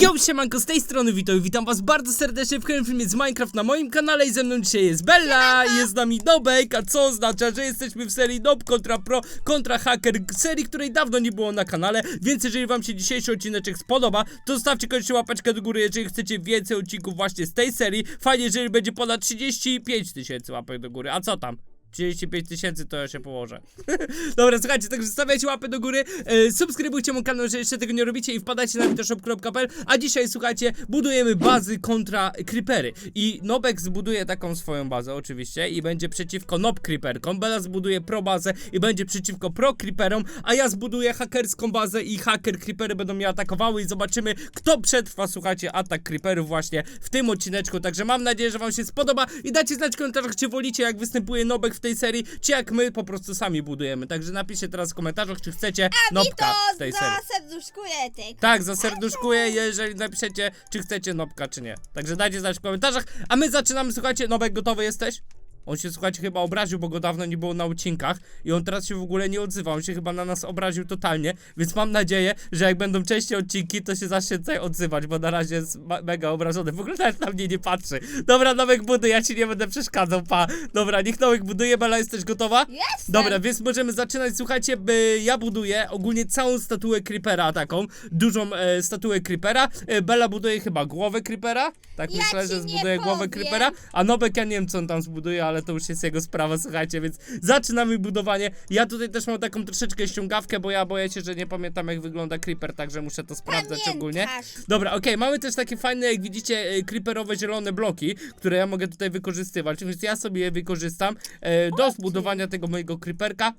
Yo, siemanko, z tej strony Wito witam was bardzo serdecznie w kolejnym filmie z Minecraft na moim kanale i ze mną dzisiaj jest Bella. I jest z nami Nobek, a co oznacza, że jesteśmy w serii Nob kontra Pro kontra Hacker, serii, której dawno nie było na kanale, więc jeżeli wam się dzisiejszy odcineczek spodoba, to zostawcie koniecznie łapeczkę do góry, jeżeli chcecie więcej odcinków właśnie z tej serii, fajnie, jeżeli będzie ponad 35 tysięcy łapek do góry, a co tam? 35 tysięcy to ja się położę. Dobra, słuchajcie, także zostawiajcie łapy do góry, e, subskrybujcie mój kanał, jeżeli jeszcze tego nie robicie i wpadajcie na witoshop.pl, a dzisiaj, słuchajcie, budujemy bazy kontra creepery. I Nobek zbuduje taką swoją bazę oczywiście i będzie przeciwko Nob creeperkom, Bella zbuduje pro bazę i będzie przeciwko pro creeperom, a ja zbuduję hakerską bazę i hacker creepery będą mnie atakowały i zobaczymy, kto przetrwa, słuchajcie, atak creeperów właśnie w tym odcineczku, także mam nadzieję, że wam się spodoba i dajcie znać w komentarzach, czy wolicie, jak występuje Nobek w tej serii, czy jak my po prostu sami budujemy, także napiszcie teraz w komentarzach, czy chcecie Nobka w tej serii. serduszkuję ty. Tak, zaserduszkuję, jeżeli napiszecie, czy chcecie nopka, czy nie. Także dajcie znać w komentarzach, a my zaczynamy, słuchajcie, Nowek, gotowy jesteś? On się, słuchajcie, chyba obraził, bo go dawno nie było na odcinkach i on teraz się w ogóle nie odzywa, on się chyba na nas obraził totalnie, więc mam nadzieję, że jak będą częściej odcinki, to się zacznie tutaj odzywać, bo na razie jest mega obrażony, w ogóle nawet na mnie nie patrzy. Dobra, Nowek buduje, ja ci nie będę przeszkadzał, pa. Dobra, niech Nowek buduje, Bela, jesteś gotowa? Jestem. Dobra, więc możemy zaczynać. Słuchajcie, by ja buduję ogólnie całą statuę Creepera taką, dużą e, statuę Creepera. E, Bella buduje chyba głowę Creepera. Tak Ja myślę, ci że nie zbuduje głowę powiem. Creepera. A Nobek ja nie wiem co on tam zbuduje, ale to już jest jego sprawa, słuchajcie, więc zaczynamy budowanie. Ja tutaj też mam taką troszeczkę ściągawkę, bo ja boję się, że nie pamiętam jak wygląda Creeper, także muszę to sprawdzać ogólnie. Pamiętasz. Dobra, okej, mamy też takie fajne, jak widzicie, e, creeperowe zielone bloki, które ja mogę tutaj wykorzystywać, więc ja sobie je wykorzystam e, do zbudowania tego mojego creeperka.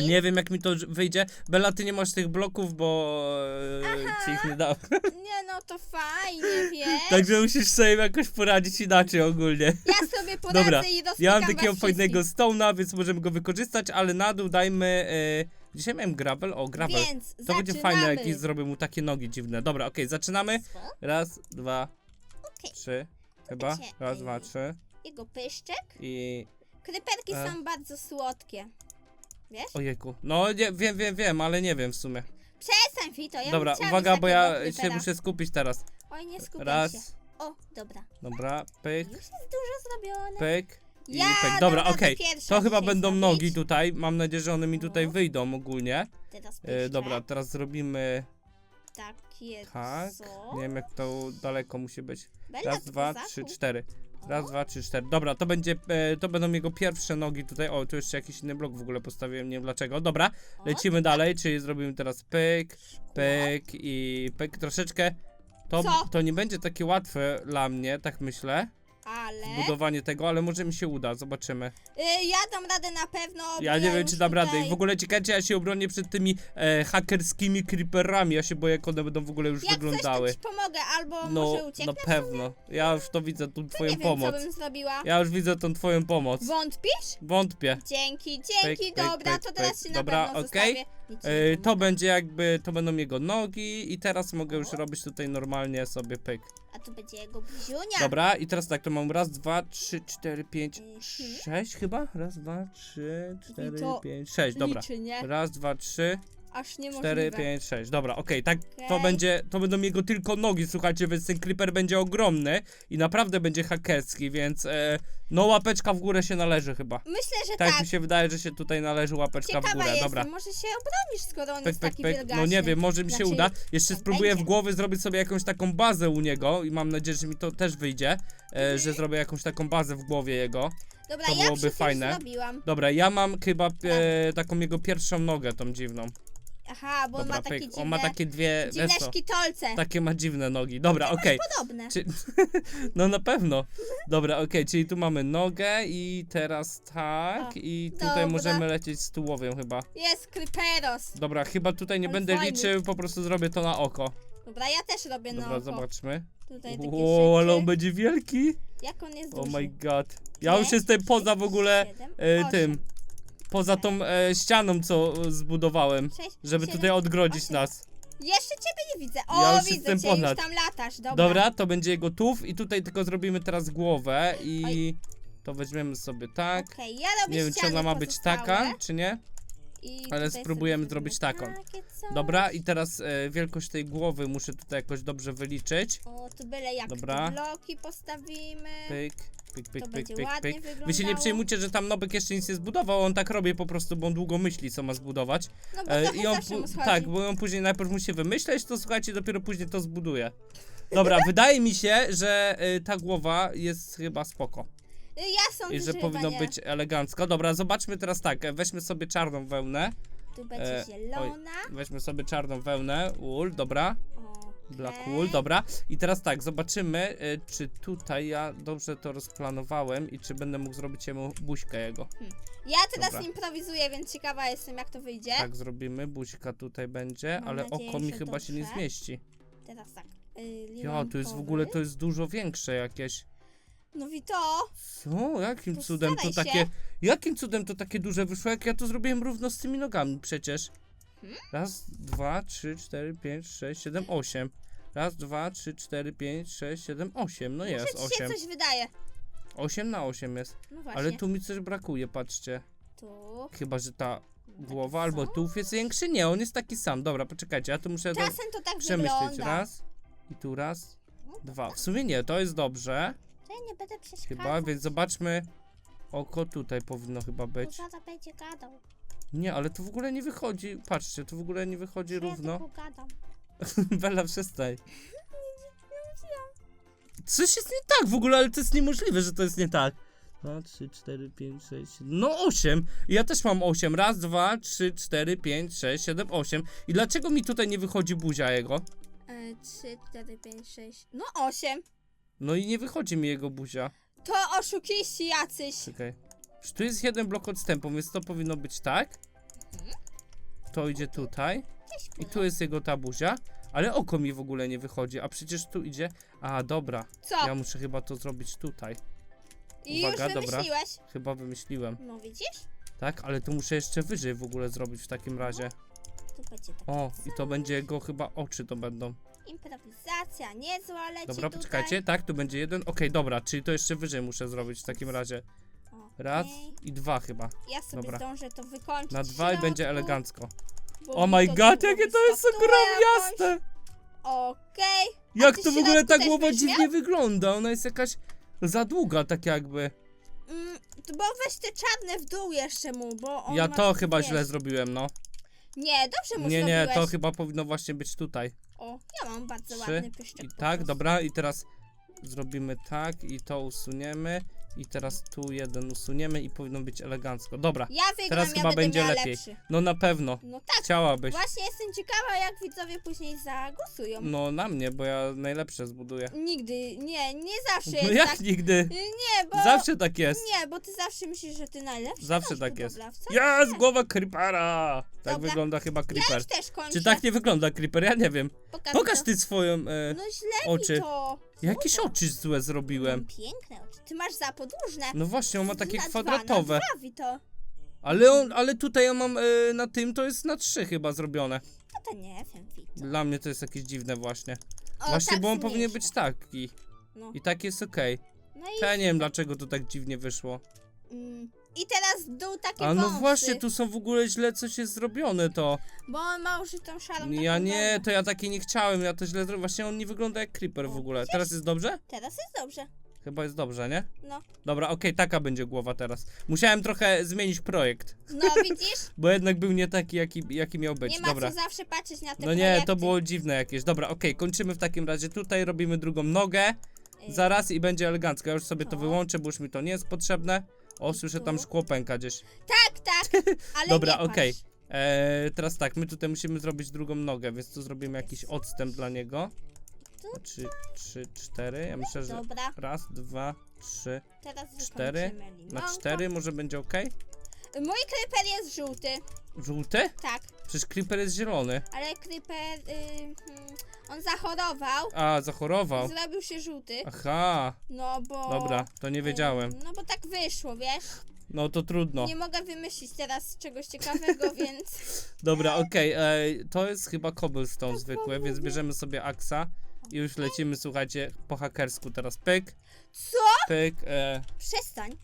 Nie wiem jak mi to wyjdzie. Bella, ty nie masz tych bloków, bo e, ci ich nie dał. Nie no, to fajnie, wiesz? Także musisz sobie jakoś poradzić inaczej ogólnie. Ja sobie poradzę Dobra, i rozpykam ja mam was takiego fajnego wszystkich. stone'a, więc możemy go wykorzystać, ale na dół dajmy... E, dzisiaj miałem gravel? O, gravel. Więc To będzie fajne, zaczynamy. jak zrobię mu takie nogi dziwne. Dobra, okej, zaczynamy. Co? Raz, dwa, Okej. trzy. Chyba. Raz, dwa, trzy. Jego pyszczek. I... Kryperki E. są bardzo słodkie. Wiesz? Ojejku. No, nie, wiem, wiem, wiem, ale nie wiem w sumie. Przestań, Fito, ja Dobra, bym chciała uwaga, mieć bo ja takiego się Creepera. muszę skupić teraz. Oj, nie skupiam Raz, się. O, dobra. dobra, pyk, Już jest dużo zrobione. pyk. I Ja pyk. Dobra, okej. pierwsza To chyba dzisiaj będą zrobić. nogi tutaj. Mam nadzieję, że one mi tutaj O. wyjdą ogólnie. Teraz E, dobra, teraz zrobimy Takie tak. co? Nie wiem jak to daleko musi być. Bella, Raz, dwa, trzy, cztery. Raz, dwa, trzy, cztery. Dobra, to będzie, e, to będą jego pierwsze nogi tutaj. O, tu jeszcze jakiś inny blok w ogóle postawiłem, nie wiem dlaczego. Dobra, lecimy dalej, czyli zrobimy teraz pyk, pyk i pyk troszeczkę. To, Co? to nie będzie takie łatwe dla mnie, tak myślę, Ale... budowanie tego, ale może mi się uda, zobaczymy. Y, ja dam radę na pewno. bo Ja nie wiem, już czy dam radę. I tutaj- w ogóle ciekawe, ja się obronię przed tymi e, hakerskimi creeperami. Ja się boję, jak one będą w ogóle już Jak wyglądały. coś, to ci pomogę, albo No, może ucieknę. na pewno. Ja już to widzę, tą twoją nie wiem, pomoc. co bym zrobiła. Ja już widzę tą twoją pomoc. Wątpisz? Wątpię. Dzięki, Pyk, dzięki, pyk, dobra, pyk, to teraz pyk. się na Dobra, pewno okej. zostawię. Nie to będzie jakby, to będą jego nogi i teraz mogę już robić tutaj normalnie sobie pyk. A tu będzie jego bliziunia. Dobra, i teraz tak, to mam raz, dwa, trzy, cztery, pięć, Mhm. sześć chyba? Raz, dwa, trzy, cztery, to pięć, sześć, dobra. Liczy, nie? Raz, dwa, trzy, Aż niemożliwe. cztery, pięć, sześć. Dobra, okej, tak to Okej. będzie, to będą jego tylko nogi, słuchajcie, więc ten creeper będzie ogromny i naprawdę będzie hakerski, więc e, no łapeczka w górę się należy chyba. Myślę, że Tak, tak. mi się wydaje, że się tutaj należy łapeczka w Ciekawa górę, jestem, dobra. może się obronisz, skoro on Pyk, jest pyk, taki wielgaśny. No nie wiem, może mi się Znaczy, uda. Jeszcze tak spróbuję w będzie. głowie zrobić sobie jakąś taką bazę u niego i mam nadzieję, że mi to też wyjdzie, e, że zrobię jakąś taką bazę w głowie jego. Dobra, to ja byłoby przecież fajne. zrobiłam. Dobra, ja mam chyba e, taką jego pierwszą nogę, tą dziwną. Aha, bo Dobra, on ma takie pyk. dziwne, On ma takie dwie, dziwne wiesz co, szkitolce. takie ma dziwne nogi. Dobra, okej. Podobne. Czy... No na pewno. Dobra, okej, czyli tu mamy nogę i teraz tak O, i tutaj dobra. możemy lecieć z tułowiem chyba. Jest Kryperos. Dobra, chyba tutaj nie Ale będę liczył, po prostu zrobię to na oko. Dobra, ja też robię Dobra, zobaczmy. Tutaj takie ale rzeczy. on będzie wielki. Jak on jest Oh duży? my god. Ja już jestem poza w ogóle siedem, e, osiem, tym. Poza tą e, ścianą, co e, zbudowałem. sześć, Żeby siedem, tutaj odgrodzić osiem. nas. Jeszcze ciebie nie widzę. Ja O, już widzę jestem cię, ponad. już tam latasz. Dobra. Dobra, to będzie jego tuw i tutaj tylko zrobimy teraz głowę i to weźmiemy sobie tak. Okej, ja robię Nie wiem, czy ściany ona ma być pozostałe. taka, czy nie. I Ale tutaj spróbujemy zrobić taką. takie coś. Dobra, i teraz e, wielkość tej głowy muszę tutaj jakoś dobrze wyliczyć. O, tu byle jak Dobra. bloki postawimy. Pyk, pyk, pyk, To pyk, będzie pyk, ładnie pyk. Wy się nie wyglądało. przejmujcie, że tam Nobek jeszcze nic nie zbudował, on tak robi po prostu, bo on długo myśli, co ma zbudować. No bo E, trochę on, zawsze mu schodzi. tak, bo on później najpierw musi wymyśleć, to słuchajcie, dopiero później to zbuduje. Dobra, wydaje mi się, że e, ta głowa jest chyba spoko. Y, Ja sądzę, I że chyba powinno nie. być elegancko. Dobra, zobaczmy teraz tak, e, weźmy sobie czarną wełnę. Tu będzie e, zielona. Weźmy sobie czarną wełnę, wool, dobra. O, Black wool, dobra. I teraz tak, zobaczymy, e, czy tutaj ja dobrze to rozplanowałem i czy będę mógł zrobić jemu buźkę jego. Ja teraz Dobra. improwizuję, więc ciekawa jestem jak to wyjdzie. Tak zrobimy, buźka tutaj będzie, Mam ale nadzieję, oko mi że chyba się nie dobrze. zmieści. Teraz tak. Y, Ja, to jest w ogóle, to jest dużo większe jakieś. No i to. Co? Jakim To cudem to staraj takie. Jakim cudem to takie duże wyszło, jak ja to zrobiłem równo z tymi nogami przecież? Raz, dwa, trzy, cztery, pięć, sześć, siedem, osiem. Raz, dwa, trzy, cztery, pięć, sześć, siedem, osiem. No jest, Może ci się osiem. coś wydaje. Osiem na osiem jest. No właśnie. Ale tu mi coś brakuje, patrzcie. Tu. Chyba, że ta głowa albo tułów jest większy. Nie, on jest taki sam. Dobra, poczekajcie, ja to muszę. Czasem to tak przemyśleć. wygląda. Raz i tu raz, No, dwa. W sumie nie, to jest dobrze. To ja nie będę przeszkadzał. Chyba, więc zobaczmy. Oko tutaj powinno chyba być. Tata będzie gadał. Nie, ale to w ogóle nie wychodzi. Patrzcie, to w ogóle nie wychodzi Ja równo. tylko gadam. Bella, przestań. Coś jest nie tak w ogóle, ale to jest niemożliwe, że to jest nie tak. 2, 3, 4, 5, 6, 7. No 8. Ja też mam 8. Raz, dwa, trzy, cztery, pięć, sześć, siedem, osiem. I dlaczego mi tutaj nie wychodzi buzia jego? E, 3, 4, 5, 6. No 8. No i nie wychodzi mi jego buzia. To oszukiści jacyś. Czekaj. Czy tu jest jeden blok odstępu, więc to powinno być tak. To idzie tutaj. I tu jest jego ta buzia. Ale oko mi w ogóle nie wychodzi, a przecież tu idzie. A, dobra. Co? Ja muszę chyba to zrobić tutaj. I uwaga, już dobra. wymyśliłeś? Chyba wymyśliłem. No widzisz? Tak, ale tu muszę jeszcze wyżej w ogóle zrobić w takim razie. Tu będzie tak. O, i to będzie jego chyba oczy to będą. Improwizacja niezła leci Dobra, tutaj. poczekajcie. Tak, tu będzie jeden. Okej, dobra, czyli to jeszcze wyżej muszę zrobić w takim razie. Raz i dwa chyba. Ja sobie Dobra. zdążę to wykończyć. Na dwa i będzie elegancko. bo Oh my god, jakie to jest ogromniaste! Okej. A Jak to w ogóle ta głowa dziwnie miał? wygląda? Ona jest jakaś za długa, tak jakby. Mm, bo weź te czarne w dół jeszcze mu, bo on Ja ma to chyba wiesz- źle zrobiłem, no. Nie, dobrze mu Nie, nie, zrobiłeś. to chyba powinno właśnie być tutaj. O, ja mam bardzo Trzy ładny pyszczek. I tak, dobra, i teraz zrobimy tak i to usuniemy. I teraz tu jeden usuniemy i powinno być elegancko. Dobra, Ja wygram, teraz ja chyba będę będzie miała lepiej. lepszy. No na pewno. No tak, Chciałabyś. właśnie jestem ciekawa, jak widzowie później zagłosują. No na mnie, bo ja najlepsze zbuduję. Nigdy, nie, nie zawsze No jest jak tak. nigdy? Nie, bo... Zawsze tak jest. Nie, bo ty zawsze myślisz, że ty najlepszy Zawsze tak jest. budowlawca. Jest głowa creepera! Tak Dobra. wygląda chyba Ja creeper. już też kończę. Czy tak nie wygląda creeper? Ja nie wiem. Pokaż, Pokaż to. ty swoją. E, No źle oczy. mi to. jakieś oczy złe zrobiłem. Mam piękne oczy. Ty masz za podłużne. No właśnie, on ma takie na kwadratowe. Dwa, dwa, to. Ale on, ale tutaj ja mam e, na tym, to jest na trzy chyba zrobione. No to nie wiem, Wito. Dla mnie to jest jakieś dziwne właśnie. O, właśnie, tak bo on powinien zmniejsza. być taki. No. I tak jest okej. no i, Ja nie wiem dlaczego to tak dziwnie wyszło. mm, I teraz w dół takie A no wąsy, właśnie, tu są w ogóle źle coś jest zrobione to. Bo on ma użytą szarą Ja taką nie, to ja takie nie chciałem, ja to źle zrobiłem. Właśnie on nie wygląda jak creeper w ogóle. Teraz jest dobrze? Teraz jest dobrze. Chyba jest dobrze, nie? No. Dobra, okej, taka będzie głowa teraz. Musiałem trochę zmienić projekt, No widzisz? bo jednak był nie taki, jaki, jaki miał być. Nie ma Dobra. co zawsze patrzeć na te No nie, projekty. to było dziwne jakieś. Dobra, okej, kończymy w takim razie. Tutaj robimy drugą nogę. Y, Zaraz i będzie elegancko. Ja już sobie to To. wyłączę, bo już mi to nie jest potrzebne. O, słyszę tam szkło pęka gdzieś. Tak, tak, ale Dobra, nie patrz. okej. Eee, teraz tak, my tutaj musimy zrobić drugą nogę, więc tu zrobimy jakiś odstęp dla niego. Tu. Trzy, trzy, cztery. Ja myślę, że Dobra, raz, dwa, trzy, teraz cztery. wykończymy Na limonką. cztery może będzie ok? Mój creeper jest żółty, Żółty? tak, Przecież creeper jest zielony. ale creeper, y, hmm, on zachorował, A, zachorował. zrobił się żółty, Aha, no bo... dobra, to nie wiedziałem. y, No bo tak wyszło, wiesz? No to trudno. Nie mogę wymyślić teraz czegoś ciekawego, więc... Dobra, okej, ej, to jest chyba cobblestone Tak zwykły, wam więc bierzemy sobie aksa i już lecimy, słuchajcie, po hakersku teraz. Pyk, Co? pyk, e, Przestań.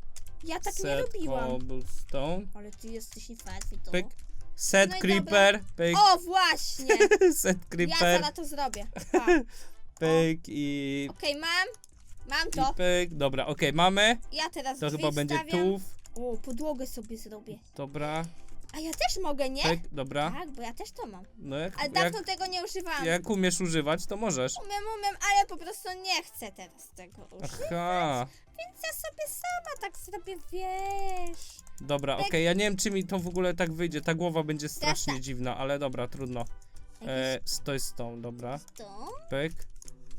Ja tak nie set robiłam. cobblestone, Ale ty jesteś niefarty, to. pyk. Set No i creeper, pyk, O, właśnie! set Ja creeper, zaraz to zrobię. Pa. pyk i... Okej, mam. Mam I to. pyk, dobra, okej, mamy. Ja teraz To chyba będzie wstawiam. tu. O, podłogę sobie zrobię. Dobra, A ja też mogę, nie? pyk, dobra. Tak, bo ja też to mam. No jak, Ale jak, dawno tego nie używałam. jak umiesz używać, to możesz. Umiem, umiem, ale po prostu nie chcę teraz tego używać. Aha, Więc ja sobie sama tak zrobię, wiesz. dobra, okej, ja nie wiem czy mi to w ogóle tak wyjdzie, ta głowa będzie strasznie dziwna, ale dobra, trudno. E, to jest stone, dobra, to pyk,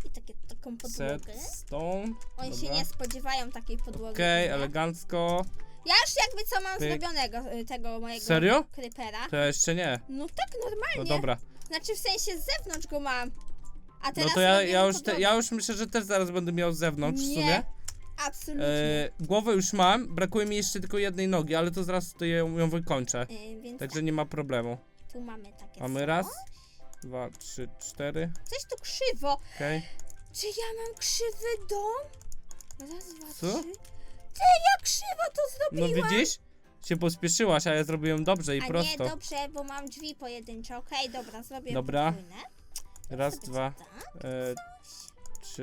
i takie, taką set, podłogę. stone, Oni się dobra. nie spodziewają takiej podłogi. Okej, nie? elegancko. Ja już jakby co mam Pyk. zrobionego y, tego mojego Serio? creepera. To jeszcze nie. No tak, normalnie. No dobra. Znaczy w sensie z zewnątrz go mam. A No teraz to ja, robię ja, mu już te, podłogę. ja już myślę, że też zaraz będę miał z zewnątrz w Nie, sumie. Absolutnie. E, głowę już mam, brakuje mi jeszcze tylko jednej nogi, ale to zaraz to ją, ją wykończę. Y, więc Także nie ma problemu. tu mamy takie Mamy coś. raz, dwa, trzy, cztery. Coś tu krzywo. Okej. Czy ja mam krzywy dom? Raz, dwa, Co? trzy. Ty, ja krzywo to No zrobiłam. widzisz? Się pospieszyła, a ja zrobiłem dobrze i A prosto. nie, dobrze, bo mam drzwi pojedyncze. Okej, dobra, zrobię Dobra. podwójne. Raz, dwa, tak. e,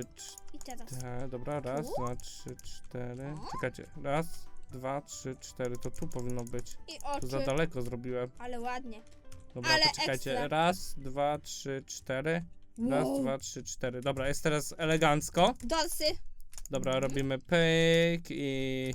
trzy, I teraz cztery. Dobra, raz, Tu? dwa, trzy, cztery. Czekajcie. Raz, dwa, trzy, cztery. To tu powinno być. i To za oczy. daleko zrobiłem. Ale ładnie. Dobra, Ale to czekajcie. ekstra. Raz, dwa, trzy, cztery. Raz, Wow. dwa, trzy, cztery. Dobra, jest teraz elegancko. Dorsy. Dobra, Mhm. robimy pyk i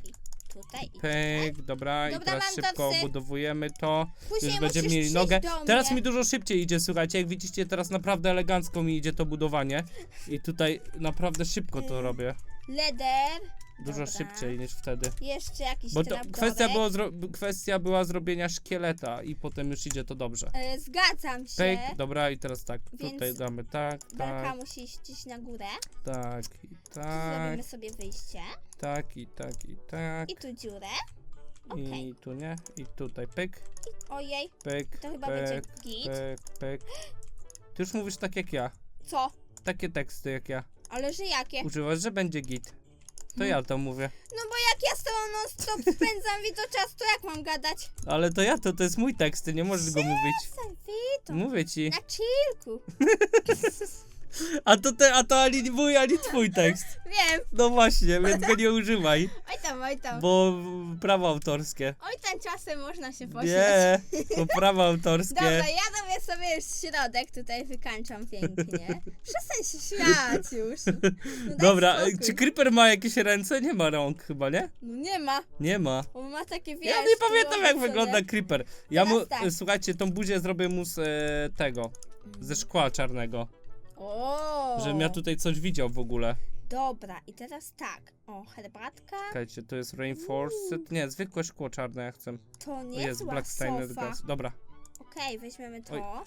Tutaj i pyk. Dobra, i Dobra, teraz mam szybko dorsy. obudowujemy to. Później Już będziemy musisz mieli przyjść nogę. do Teraz mnie. mi dużo szybciej idzie, słuchajcie. Jak widzicie, teraz naprawdę elegancko mi idzie to budowanie. I tutaj naprawdę szybko to robię. Leder. Dużo Dobra. szybciej niż wtedy. Jeszcze jakiś Bo to trapdorek. kwestia, było zro- kwestia była zrobienia szkieleta i potem już idzie to dobrze. E, zgadzam się. Pyk, dobra i teraz tak, Więc tutaj damy tak, Belka tak, musi iść gdzieś na górę. tak i tak, Zrobimy sobie wyjście. Tak i tak i tak I tu dziurę. okej. i tu nie, i tutaj pyk, Ojej, pyk, to chyba pyk, będzie git. pyk, pyk. Ty już mówisz tak jak ja, Co? takie teksty jak ja. Ale że jakie? Używasz, że będzie git. To ja to mówię. No bo jak ja z tobą non stop spędzam Wito czas, to jak mam gadać? Ale to ja, to, to jest mój tekst, ty nie możesz go mówić. Sam Wito. Mówię ci. Na chillku. A to, te, a to ani mój, ani twój tekst. Wiem. No właśnie, więc go nie używaj, Oj tam, oj tam. bo prawa autorskie. Oj tam czasem można się pośmiać. Nie, to prawa autorskie. Dobra, ja robię sobie już środek, tutaj wykańczam pięknie. Przestań się śmiać już. No daj Dobra, spokój. czy Creeper ma jakieś ręce? Nie ma rąk chyba, nie? No nie ma. Nie ma. On ma takie wiesz, Ja nie pamiętam jak wygląda. Creeper. Ja mu, Teraz tak. słuchajcie, tą buzię zrobię mu z e, tego, ze szkła czarnego. O. Żebym ja tutaj coś widział w ogóle. Dobra, i teraz tak. O, herbatka. Czekajcie, to jest Reinforced. Nie, zwykłe szkło czarne ja chcę. To nie jest zła Black Stained sofa. Glass. Dobra, Okej, weźmiemy to.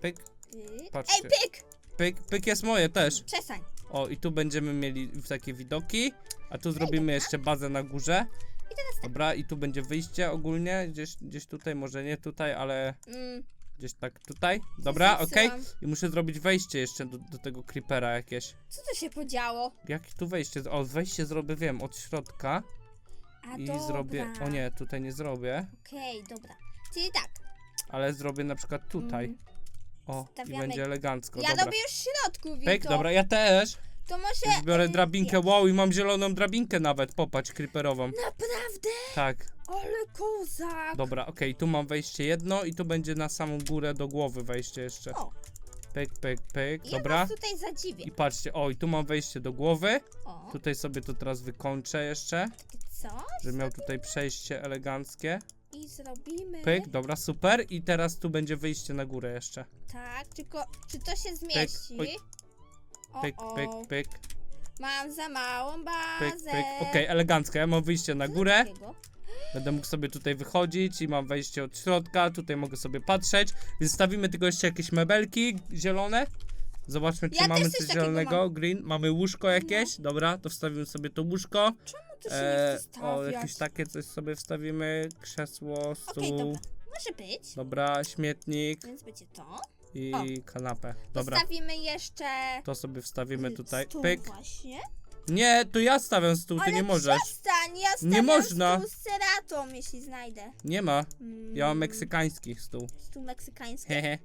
Pyk, Pyk. Patrzcie. Ej, pyk! pyk, pyk jest moje też. Przestań. O, i tu będziemy mieli takie widoki. A tu zrobimy jeszcze bazę na górze. I teraz tak. Dobra, i tu będzie wyjście ogólnie. Gdzieś, gdzieś tutaj, może nie tutaj, ale Mm, gdzieś tak tutaj. Dobra, okej. zepsułam. I muszę zrobić wejście jeszcze do, do tego creepera jakieś. Co tu się podziało? Jakie tu wejście? O, wejście zrobię, wiem, od środka. A I dobra. zrobię. O nie, tutaj nie zrobię. Okej, dobra. Czyli tak. Ale zrobię na przykład tutaj. Mm, O, i Stawiamy- będzie elegancko. ja dobra. robię już w środku. Pyk, dobra, ja też. To może... Już biorę y, drabinkę. wiesz. Wow, i mam zieloną drabinkę nawet. Popatrz, creeperową. Naprawdę? Tak. Ale kozak. Dobra, okej, tu mam wejście jedno i tu będzie na samą górę do głowy wejście jeszcze. O, Pyk, pyk, pyk. ja Dobra. was tutaj zadziwię. I patrzcie, o, i tu mam wejście do głowy. O, Tutaj sobie to teraz wykończę jeszcze, takie coś. żeby miał tutaj przejście eleganckie. I zrobimy... Pyk, dobra, super. I teraz tu będzie wyjście na górę jeszcze. Tak, tylko czy to się zmieści? Oj. Pyk, o. pyk, pyk, Mam za małą pyk, bazę. pyk. Okej, elegancko. Ja mam wyjście na górę. Będę mógł sobie tutaj wychodzić i mam wejście od środka. Tutaj mogę sobie patrzeć. Więc stawimy tylko jeszcze jakieś mebelki zielone. Zobaczmy, czy Ja mamy coś zielonego. mam. No. Green. Mamy łóżko jakieś. Dobra, to wstawimy sobie to łóżko. Czemu tu się E, o, jakieś takie coś sobie wstawimy. Krzesło, stół. Okej, dobra. Może być. Dobra, śmietnik Więc będzie to. I O. kanapę. Dobra, Postawimy jeszcze... to sobie wstawimy tutaj. stół Pyk. właśnie. Nie, to ja stawiam stół, ty Ale nie możesz. przestań! ja Nie stawiam można. stół z ceratą, jeśli znajdę. Nie ma. Mm, Ja mam meksykański stół. Stół meksykański. Hehe.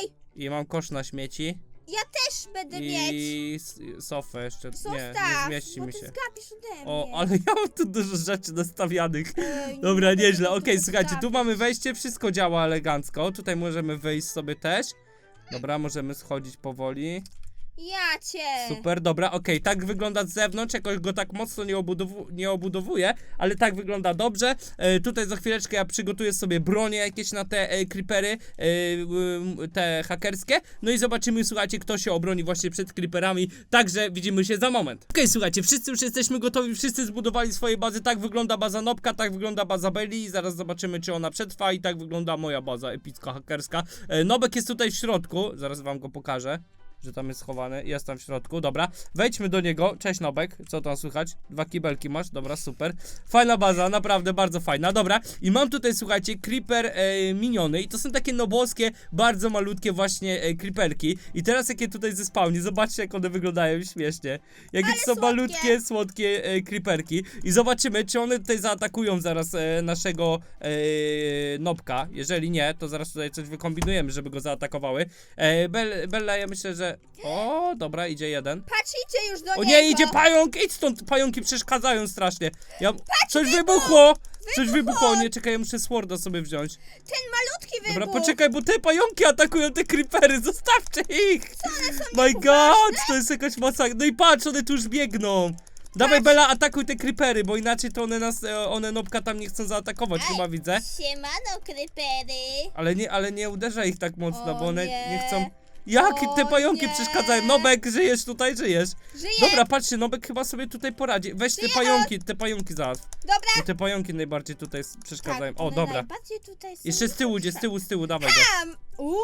Ej, I mam kosz na śmieci. Ja też będę mieć. I s- sofę jeszcze. Nie, nie Zostaw, zmieści bo mi ty się. zgapisz ode mnie. O, ale ja mam tu dużo rzeczy nastawianych. Ej, Dobra, będę nieźle. tego Okej, słuchajcie, tu mamy wejście, wszystko działa elegancko. Tutaj możemy wejść sobie też. Dobra, możemy schodzić powoli. Ja cię. Super, dobra, okej, tak wygląda z zewnątrz, jakoś go tak mocno nie, obudowu nie obudowuję, ale tak wygląda dobrze. E, tutaj za chwileczkę ja przygotuję sobie bronie jakieś na te e, creepery, e, te hakerskie, no i zobaczymy, słuchajcie, kto się obroni właśnie przed creeperami, także widzimy się za moment. Okej, słuchajcie, wszyscy już jesteśmy gotowi, wszyscy zbudowali swoje bazy, tak wygląda baza Nopka, tak wygląda baza Belli, zaraz zobaczymy, czy ona przetrwa i tak wygląda moja baza epicka hakerska. E, Nobek jest tutaj w środku, zaraz wam go pokażę że tam jest schowany. Jest tam w środku, dobra. Wejdźmy do niego. Cześć Nobek, co tam słychać? Dwa kibelki masz, dobra, super. Fajna baza, naprawdę bardzo fajna, dobra. I mam tutaj, słuchajcie, creeper e, miniony i to są takie noboskie, bardzo malutkie właśnie e, creeperki. I teraz jakie tutaj zespałnie, zobaczcie jak one wyglądają śmiesznie. Jakie to są słodkie. malutkie, słodkie e, creeperki. I zobaczymy, czy one tutaj zaatakują zaraz e, naszego e, Nobka. Jeżeli nie, to zaraz tutaj coś wykombinujemy, żeby go zaatakowały. E, Bel, Bella, ja myślę, że... O, dobra, idzie jeden. Patrz, idzie już do O niego. nie, idzie pająk! Idź stąd! Pająki przeszkadzają strasznie. Ja... Coś wybuchło! Coś wybuchło! Nie, czekaj, ja muszę Sworda sobie wziąć. Ten malutki wybuch. Dobra, poczekaj, bo te pająki atakują te creepery, zostawcie ich! My god, to jest jakaś masakra. No i patrz, one tu już biegną. Dawaj Bela, atakuj te creepery, bo inaczej to one nas, e, one nopka tam nie chcą zaatakować, Ej. chyba widzę. Siemano, krypery. Ale nie, ale nie uderzaj ich tak mocno, O bo one nie. nie chcą... Jak O te pająki nie. przeszkadzają? Nobek, żyjesz tutaj, żyjesz. Żyje. Dobra, patrzcie, Nobek chyba sobie tutaj poradzi. Weź te Żyję. pająki, te pająki zaraz. Dobra. Te pająki najbardziej tutaj s- przeszkadzają. Tak, O, one dobra. Najbardziej tutaj są Jeszcze z tyłu, gdzie z tyłu, z tyłu, dawaj go. Tam. Uuu,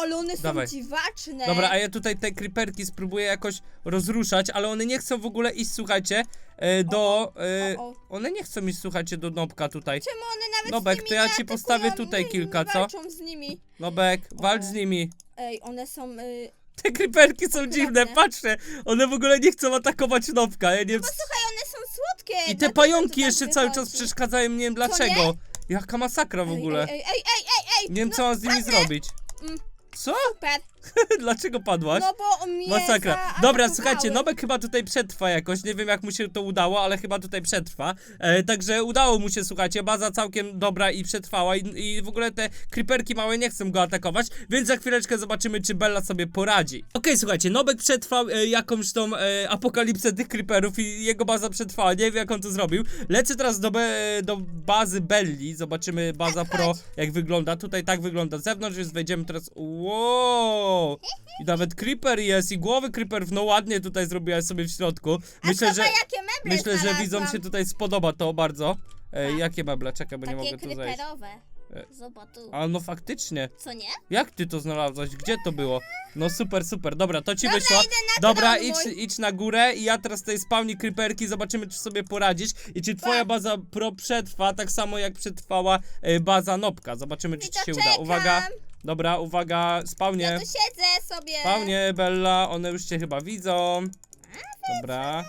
ale one są Dawaj. dziwaczne. Dobra, a ja tutaj te creeperki spróbuję jakoś rozruszać, ale one nie chcą w ogóle iść, słuchajcie, e, do... E, O, o. one nie chcą iść, słuchajcie, do Nobka tutaj. Czemu one nawet Nobek, z nimi to ja nie ci postawię atakują? tutaj Nie, kilka, nie co? walczą z nimi. Nobek, walcz z nimi. Ej, one są... Y... Te creeperki są dziwne, patrzcie, one w ogóle nie chcą atakować Nobka, ja nie wiem... Słuchaj, one są słodkie. I te dlatego pająki tak jeszcze cały czas wychodzi. przeszkadzają, nie wiem dlaczego. Jaka masakra w ogóle. Ej, ej, ej, ej, ej, ej. Nie wiem co mam z nimi zrobić. Mm. Co? Super. Dlaczego padłaś? No bo mnie Masakra. Dobra, zaatakowały. słuchajcie, Nobek chyba tutaj przetrwa jakoś. Nie wiem, jak mu się to udało, ale chyba tutaj przetrwa. E, także udało mu się, słuchajcie, baza całkiem dobra i przetrwała. I, I w ogóle te creeperki małe nie chcą go atakować, więc za chwileczkę zobaczymy, czy Bella sobie poradzi. Okej, słuchajcie, Nobek przetrwał e, jakąś tą e, apokalipsę tych creeperów i jego baza przetrwała. Nie wiem, jak on to zrobił. Lecę teraz do, be, do bazy Belli. Zobaczymy baza pro, jak wygląda. Tutaj tak wygląda z zewnątrz, więc wejdziemy teraz. Wow! I nawet creeper jest, i głowy creeperów, no ładnie tutaj zrobiłaś sobie w środku. Myślę, że, jakie meble myślę, że widzom znalazłam. się tutaj spodoba to bardzo. E, jakie meble? Czekaj, bo nie Takie mogę tu zejść. kryperowe. E. Zobacz tu. A no faktycznie. Co nie? Jak ty to znalazłaś? Gdzie to było? No super, super. Dobra, to ci Dobra, wyszło. idę na Dobra, idź, mój. idź na górę i ja teraz tutaj spawni creeperki, zobaczymy czy sobie poradzisz i czy twoja Tak. baza pro przetrwa tak samo jak przetrwała e, baza Nopka. Zobaczymy czy ci się uda. czekam. Dobra, uwaga, spawnie. Ja tu siedzę sobie. Spawnie, Bella, one już cię chyba widzą. Dobra.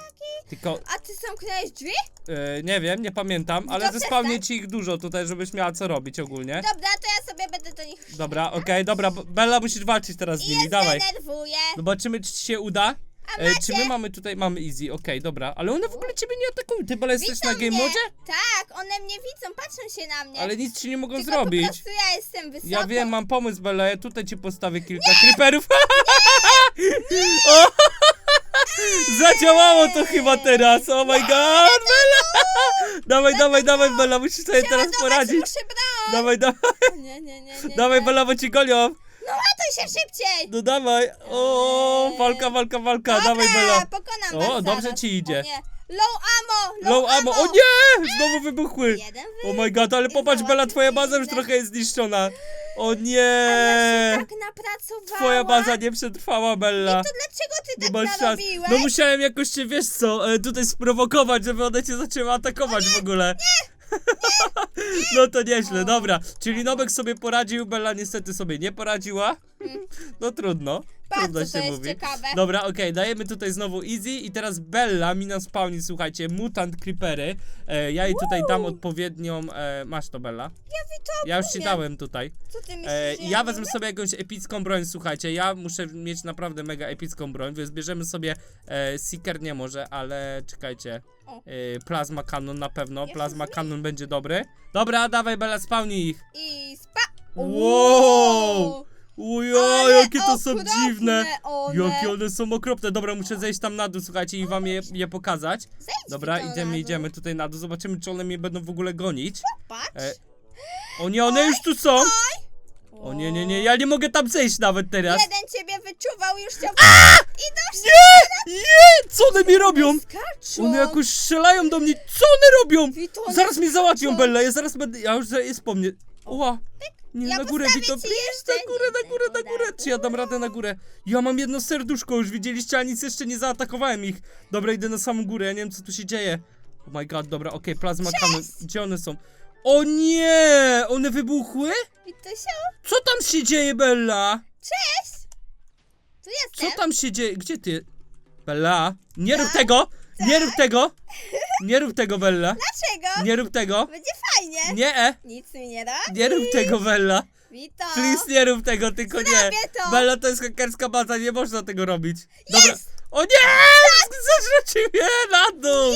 Tylko, A ty zamknąłeś drzwi? e, nie wiem, nie pamiętam, ale to zespawnię ci ich dużo tutaj, żebyś miała co robić ogólnie. Dobra, to ja sobie będę do nich Dobra, okej, dobra, Bella musisz walczyć teraz z I nimi, je dawaj. zdenerwuję. Zobaczymy, czy ci się uda. E, czy my mamy tutaj, mamy easy, okej, dobra. Ale one w ogóle ciebie nie atakują. Ty, Bella, jesteś na game mnie. modzie? Tak, one mnie widzą, patrzą się na mnie. Ale nic ci nie mogą Tylko zrobić. po prostu ja jestem wysoko. Ja wiem, mam pomysł, Bella, ja tutaj ci postawię kilka creeperów. o! Zadziałało to chyba teraz, oh my god, Bella! dawaj, dawaj, dawaj, Bella, musisz sobie teraz Przeładować poradzić. muszę broń. Dawaj, dawaj, Nie, nie, nie, nie. dawaj, nie. Bella, bo ci gonią. No ładuj się szybciej. No dawaj, o, walka, walka, walka, Dobra, dawaj, Bella. pokonam O, dobrze ci idzie. O nie. Low ammo, low, Low ammo, o nie! Znowu wybuchły. Jeden Oh my god, ale popatrz, Bella, twoja baza już trochę jest zniszczona. O Ja się nie! tak napracowałam. Twoja baza nie przetrwała, Bella. To dlaczego ty Nie tak masz szans. narobiłeś? No musiałem jakoś cię, wiesz co, e, tutaj sprowokować, żeby one cię zaczęły atakować w ogóle. No to nieźle, dobra. Czyli Nobek sobie poradził, Bella niestety sobie nie poradziła. Mm. No trudno. Patrz, co to jest ciekawe. Dobra, okej, dajemy tutaj znowu easy i teraz Bella mi na spawni, słuchajcie, mutant creepery. E, ja jej tutaj dam Wow. odpowiednią, e, masz to Bella? Ja to Ja już ci umiem. dałem tutaj. Co ty myślisz, E, że ja wezmę sobie jakąś epicką broń, słuchajcie, ja muszę mieć naprawdę mega epicką broń, więc bierzemy sobie e, Seeker nie może, ale czekajcie. O. E, plasma Cannon na pewno, Ja Plasma Cannon będzie dobry. Dobra, dawaj Bella, spełnij ich. I spa... Wow! Ujo, Ale jakie to są okropne dziwne! One. Jakie one są okropne. Dobra, muszę zejść tam na dół, słuchajcie, i wam je, je pokazać. Zejdź Dobra, mi to na idziemy, dół. idziemy tutaj na dół, zobaczymy, czy one mnie będą w ogóle gonić. Patrz. E, O nie, one już tu są! O nie, nie, nie, ja nie mogę tam zejść nawet teraz. Jeden ciebie wyczuwał, już cię... Idą Nie! Nie! Co one mi robią? skaczą. One jakoś strzelają do mnie. Co one robią? Zaraz mnie załatwią. Bella, ja zaraz będę, ja już za- jest po mnie. Ła. Nie, Ja na górę, postawię Wito, na górę, na górę, na górę. Czy ja dam radę na górę? Ja mam jedno serduszko, już widzieliście, a nic jeszcze nie zaatakowałem ich. Dobra, idę na samą górę, ja nie wiem, co tu się dzieje. Oh my god, dobra, okej, plazma kamer. Gdzie one są? O nie! One wybuchły? Co tam się dzieje, Bella? tu Co tam się dzieje? Gdzie ty? Bella, nie rób tego! Nie rób tego! Nie rób tego, Bella! Dlaczego? Nie rób tego! Będzie fajnie. Nie, e! Nic mi nie da. Nie rób tego, Bella! Wito. Please, nie rób tego, tylko nie! Zrobię to. Bella, to jest hakerska baza, nie można tego robić. Dobra. Jest. O nie! Zaznaczy mnie na dół!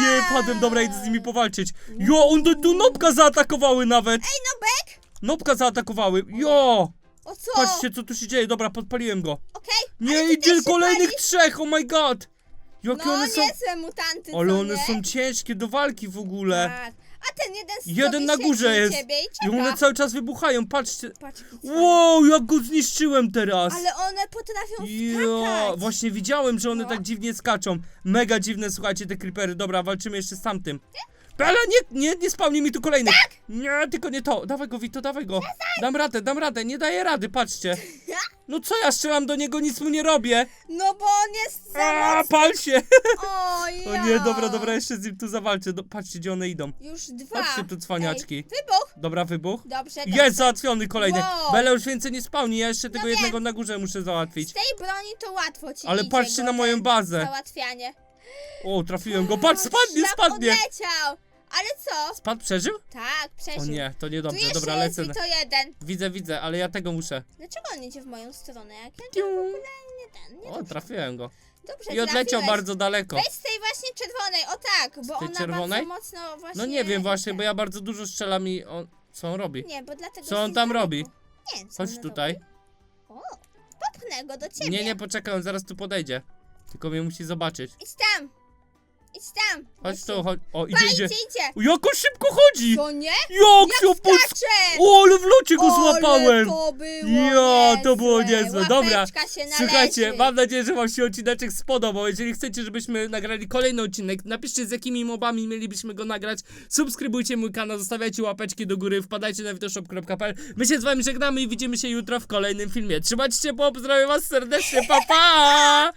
Nie, padłem, dobra, idę z nimi powalczyć. Jo, on tu, tu nopka zaatakowały nawet! Ej, no bek! Nopka zaatakowały, jo! O co? Patrzcie, co tu się dzieje, dobra, podpaliłem go. Okej. Nie, ale ty idzie się kolejnych palisz? trzech, oh my god! Jakie No, one są... niezłe mutanty, Ale co one nie? są ciężkie do walki w ogóle. Tak. A ten jeden Jeden sobie na górze jest. Ciebie i, I czeka. one cały czas wybuchają, patrzcie. Patrz, jaki. Wow, jak go zniszczyłem teraz. Ale one potrafią skakać. właśnie widziałem, że one No. tak dziwnie skaczą. Mega dziwne, słuchajcie, te creepery. Dobra, walczymy jeszcze z tamtym. Ale nie, nie, nie spałnie mi tu kolejny. Tak! Nie, tylko nie to. Dawaj go, Wito, dawaj go. Dam radę, dam radę, nie daję rady, patrzcie. No co ja strzelam do niego, nic mu nie robię. No bo on jest za A, mocny. pal się. O, ja. O nie, dobra, dobra, jeszcze z nim tu zawalczę. Do, patrzcie, gdzie one idą. Już dwa. Patrzcie tu, cwaniaczki. Ej, wybuch. Dobra, wybuch. Dobrze, dobrze. Jest załatwiony kolejny. Wow. Bela już więcej nie spełni, ja jeszcze tego No wiem. jednego na górze muszę załatwić. Z tej broni to łatwo ci Ale idzie patrzcie go na moją ten bazę. Załatwianie. O, trafiłem go. Patrz, spadnie, Szlak spadnie. odleciał. Ale co? Spadł, przeżył? Tak, przeżył. O nie, to Tu niedobrze. jeszcze Dobra, jest lecę. na- to jeden. Widzę, widzę, ale ja tego muszę. Dlaczego on idzie w moją stronę? Jak ja w ogóle nie ten, nie O, trafiłem go. Dobrze, I odleciał trafiłeś. bardzo daleko. Weź z tej właśnie czerwonej, o tak, bo tej ona czerwonej? bardzo mocno właśnie... No nie wiem właśnie, bo ja bardzo dużo strzelam i on... Co on robi? Nie, bo dlatego Co on jestem tam daleko. robi? Nie wiem, co Chodź on tutaj. robi. O, popchnę go do ciebie. Nie, nie, poczekaj, on zaraz tu podejdzie. Tylko mnie musi zobaczyć. Idź tam. Idź tam. Chodź tu, chodź. O, idzie, idzie. Jak on szybko chodzi! To nie? Jak się Jak skacze! O, ale w locie go złapałem! to było Ja, to było niezłe. niezłe. Dobra, Łapeczka się należy. Słuchajcie, mam nadzieję, że wam się odcineczek spodobał. Jeżeli chcecie, żebyśmy nagrali kolejny odcinek, napiszcie z jakimi mobami mielibyśmy go nagrać. Subskrybujcie mój kanał, zostawiajcie łapeczki do góry, wpadajcie na witoshop.pl. My się z wami żegnamy i widzimy się jutro w kolejnym filmie. Trzymajcie się, bo pozdrawiam was serdecznie, pa pa!